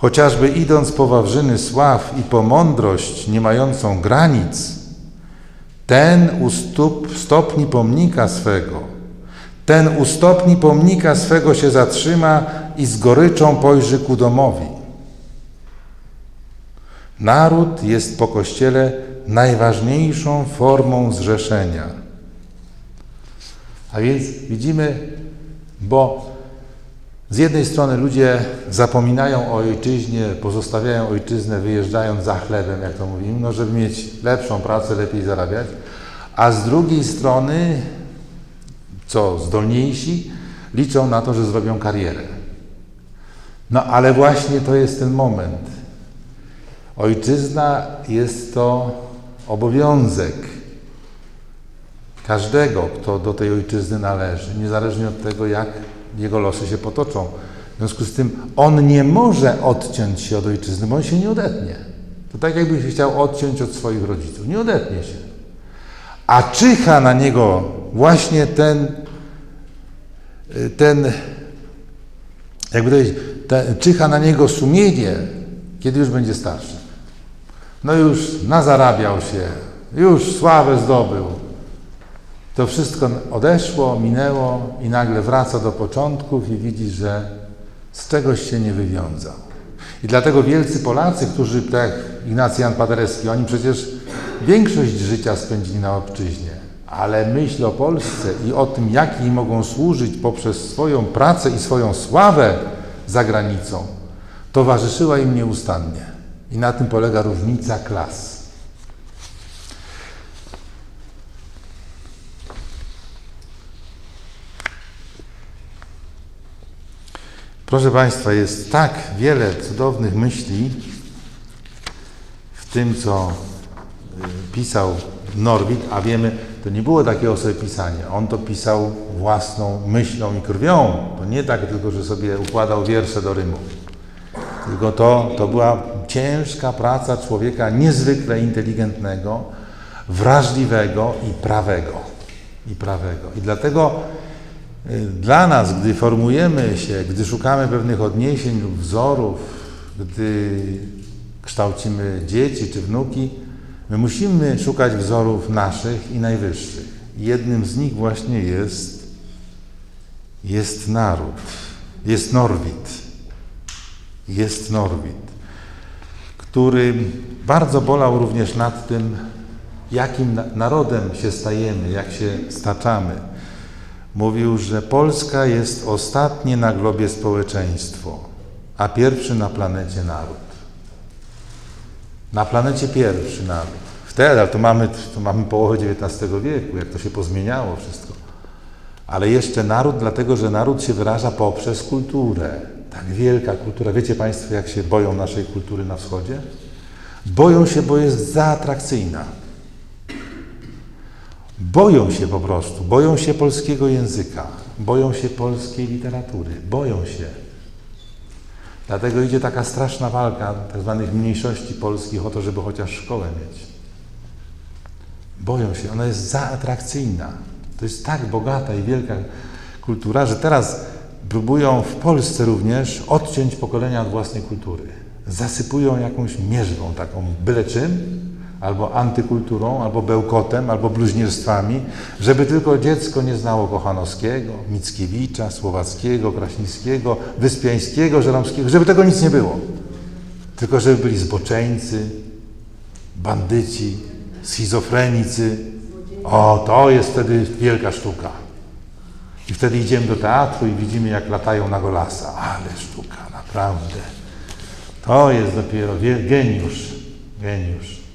Chociażby idąc po wawrzyny sław i po mądrość nie mającą granic, ten u stóp stopni pomnika swego, ten u stopni pomnika swego się zatrzyma i z goryczą pojrzy ku domowi. Naród jest po Kościele najważniejszą formą zrzeszenia. A więc widzimy, bo z jednej strony ludzie zapominają o ojczyźnie, pozostawiają ojczyznę, wyjeżdżając za chlebem, jak to mówimy, no żeby mieć lepszą pracę, lepiej zarabiać, a z drugiej strony, co zdolniejsi, liczą na to, że zrobią karierę. No ale właśnie to jest ten moment. Ojczyzna jest to obowiązek każdego, kto do tej ojczyzny należy, niezależnie od tego, jak jego losy się potoczą. W związku z tym on nie może odciąć się od ojczyzny, bo on się nie odetnie. To tak jakby się chciał odciąć od swoich rodziców. Nie odetnie się. A czyha na niego właśnie ten, ten jakby to ten, czyha na niego sumienie, kiedy już będzie starszy. No już nazarabiał się, już sławę zdobył. To wszystko odeszło, minęło i nagle wraca do początków i widzi, że z czegoś się nie wywiązał. I dlatego wielcy Polacy, którzy, tak jak Ignacy Jan Paderewski, oni przecież większość życia spędzili na obczyźnie, ale myśl o Polsce i o tym, jak jej mogą służyć poprzez swoją pracę i swoją sławę za granicą, towarzyszyła im nieustannie. I na tym polega różnica klas. Proszę Państwa, jest tak wiele cudownych myśli w tym, co y, pisał Norwid, a wiemy, to nie było takiego sobie pisania. On to pisał własną myślą i krwią. To nie tak tylko, że sobie układał wiersze do rymu. Tylko to, to była ciężka praca człowieka niezwykle inteligentnego, wrażliwego i prawego. I prawego. I dlatego dla nas, gdy formujemy się, gdy szukamy pewnych odniesień lub wzorów, gdy kształcimy dzieci czy wnuki, my musimy szukać wzorów naszych i najwyższych. Jednym z nich właśnie jest, jest naród, jest Norwid. Jest Norwid, który bardzo bolał również nad tym, jakim narodem się stajemy, jak się staczamy. Mówił, że Polska jest ostatnie na globie społeczeństwo, a pierwszy na planecie naród. Na planecie pierwszy naród. Wtedy, ale to mamy, to mamy połowę XIX wieku, jak to się pozmieniało wszystko. Ale jeszcze naród, dlatego że naród się wyraża poprzez kulturę. Tak wielka kultura. Wiecie Państwo, jak się boją naszej kultury na wschodzie? Boją się, bo jest za atrakcyjna. Boją się po prostu, boją się polskiego języka, boją się polskiej literatury, boją się. Dlatego idzie taka straszna walka tak zwanych mniejszości polskich o to, żeby chociaż szkołę mieć. Boją się, ona jest za atrakcyjna. To jest tak bogata i wielka kultura, że teraz próbują w Polsce również odciąć pokolenia od własnej kultury. Zasypują jakąś mierzwą taką byle czym, albo antykulturą, albo bełkotem, albo bluźnierstwami, żeby tylko dziecko nie znało Kochanowskiego, Mickiewicza, Słowackiego, Kraśnickiego, Wyspiańskiego, Żeromskiego, żeby tego nic nie było. Tylko żeby byli zboczeńcy, bandyci, schizofrenicy. O, to jest wtedy wielka sztuka. I wtedy idziemy do teatru i widzimy, jak latają na golasa. Ale sztuka, naprawdę. To jest dopiero geniusz. Geniusz.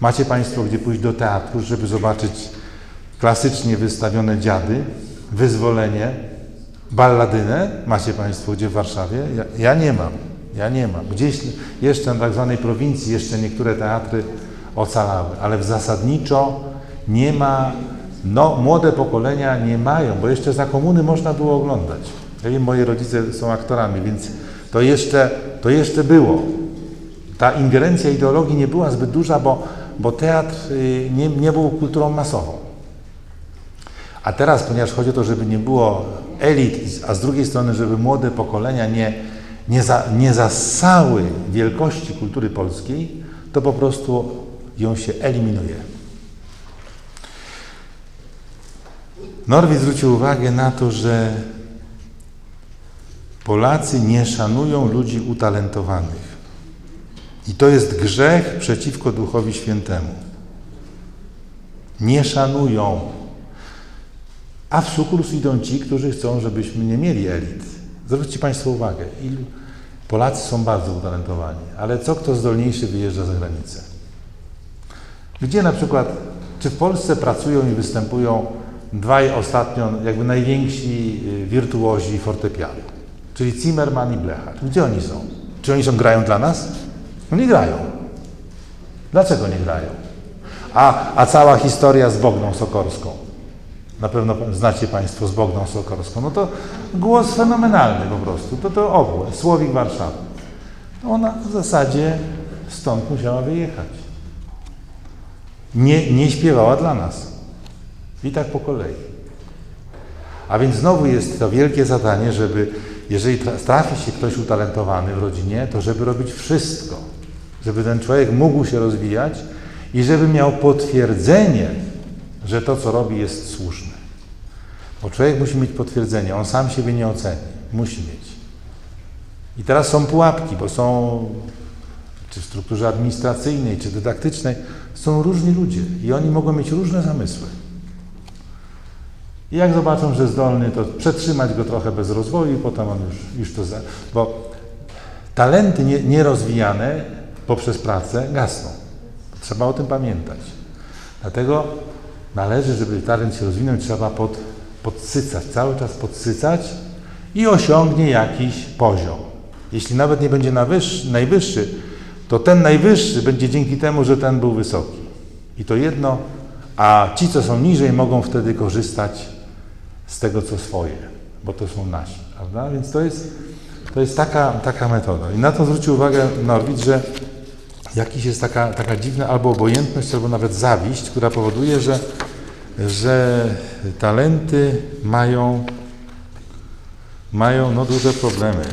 Macie Państwo gdzie pójść do teatru, żeby zobaczyć klasycznie wystawione dziady, wyzwolenie, balladynę? Macie Państwo gdzie w Warszawie? Ja, ja nie mam. Ja nie mam. Gdzieś jeszcze na tak zwanej prowincji jeszcze niektóre teatry ocalały, ale w zasadniczo nie ma no, młode pokolenia nie mają, bo jeszcze za komuny można było oglądać. Ja wiem, moi rodzice są aktorami, więc to jeszcze, to jeszcze było. Ta ingerencja ideologii nie była zbyt duża, bo, bo teatr y, nie, nie był kulturą masową. A teraz, ponieważ chodzi o to, żeby nie było elit, a z drugiej strony, żeby młode pokolenia nie, nie, za, nie zassały wielkości kultury polskiej, to po prostu ją się eliminuje. Norwid zwrócił uwagę na to, że Polacy nie szanują ludzi utalentowanych. I to jest grzech przeciwko Duchowi Świętemu. Nie szanują. A w sukurs idą ci, którzy chcą, żebyśmy nie mieli elit. Zwróćcie Państwo uwagę, ilu Polacy są bardzo utalentowani, ale co kto zdolniejszy wyjeżdża za granicę? Gdzie na przykład, czy w Polsce pracują i występują dwaj ostatnio jakby najwięksi y, wirtuozi fortepianu, czyli Zimmerman i Blechar. Gdzie oni są? Czy oni są grają dla nas? No nie grają. Dlaczego nie grają? A, a cała historia z Bogną Sokorską. Na pewno znacie Państwo z Bogną Sokorską. No to głos fenomenalny po prostu. To to obłe, Słowik Warszawy. Ona w zasadzie stąd musiała wyjechać. Nie, nie śpiewała dla nas. I tak po kolei. A więc znowu jest to wielkie zadanie, żeby, jeżeli trafi się ktoś utalentowany w rodzinie, to żeby robić wszystko, żeby ten człowiek mógł się rozwijać i żeby miał potwierdzenie, że to, co robi, jest słuszne. Bo człowiek musi mieć potwierdzenie, on sam siebie nie oceni, musi mieć. I teraz są pułapki, bo są czy w strukturze administracyjnej, czy dydaktycznej, są różni ludzie i oni mogą mieć różne zamysły. I jak zobaczą, że zdolny, to przetrzymać go trochę bez rozwoju potem on już, już to... Za... Bo talenty nie, nierozwijane poprzez pracę gasną. Trzeba o tym pamiętać. Dlatego należy, żeby talent się rozwinął, trzeba pod, podsycać, cały czas podsycać i osiągnie jakiś poziom. Jeśli nawet nie będzie wyższy, najwyższy, to ten najwyższy będzie dzięki temu, że ten był wysoki. I to jedno, a ci, co są niżej, mogą wtedy korzystać z tego, co swoje, bo to są nasi, prawda? Więc to jest, to jest taka, taka metoda. I na to zwrócił uwagę Norwid, że jakiś jest taka, taka dziwna albo obojętność, albo nawet zawiść, która powoduje, że, że talenty mają, mają no, duże problemy.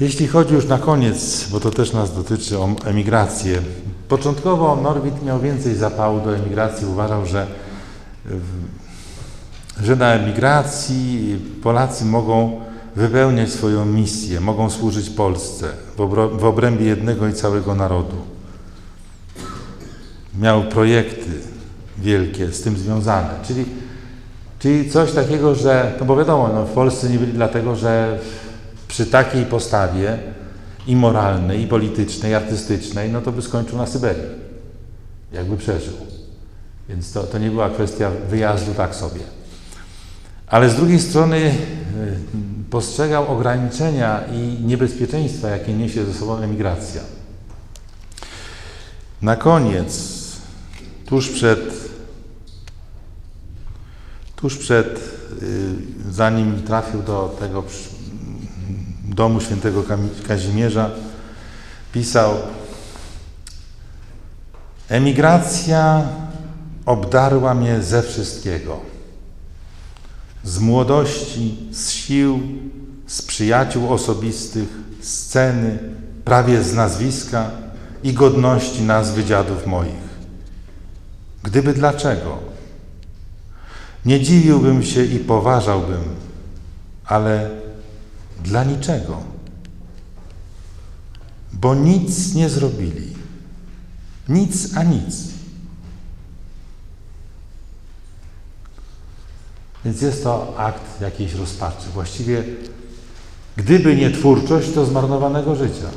Jeśli chodzi już na koniec, bo to też nas dotyczy, o emigrację. Początkowo Norwid miał więcej zapału do emigracji, uważał, że że na emigracji Polacy mogą wypełniać swoją misję, mogą służyć Polsce w obrębie jednego i całego narodu. Miał projekty wielkie z tym związane, czyli, czyli coś takiego, że, no bo wiadomo, no w Polsce nie byli dlatego, że przy takiej postawie i moralnej, i politycznej, i artystycznej, no to by skończył na Syberii, jakby przeżył. Więc to, to nie była kwestia wyjazdu tak sobie. Ale z drugiej strony y, postrzegał ograniczenia i niebezpieczeństwa, jakie niesie ze sobą emigracja. Na koniec, tuż przed, tuż przed, y, zanim trafił do tego domu świętego Kazimierza, pisał Emigracja obdarła mnie ze wszystkiego. Z młodości, z sił, z przyjaciół osobistych, z ceny, prawie z nazwiska i godności nazwy dziadów moich. Gdyby dlaczego? Nie dziwiłbym się i poważałbym, ale dla niczego. Bo nic nie zrobili. Nic a nic. Więc jest to akt jakiejś rozpaczy. Właściwie, gdyby nie twórczość, to zmarnowanego życia.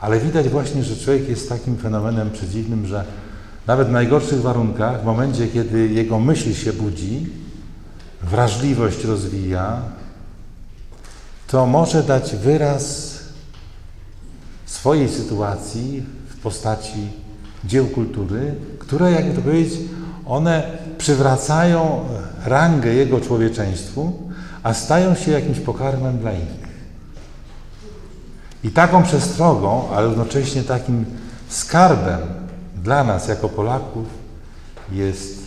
Ale widać właśnie, że człowiek jest takim fenomenem przedziwnym, że nawet w najgorszych warunkach, w momencie, kiedy jego myśl się budzi, wrażliwość rozwija, to może dać wyraz swojej sytuacji w postaci dzieł kultury, które, jakby to powiedzieć, one przywracają rangę jego człowieczeństwu, a stają się jakimś pokarmem dla innych. I taką przestrogą, ale równocześnie takim skarbem dla nas jako Polaków jest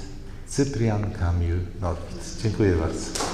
Cyprian Kamil Norwid. Dziękuję bardzo.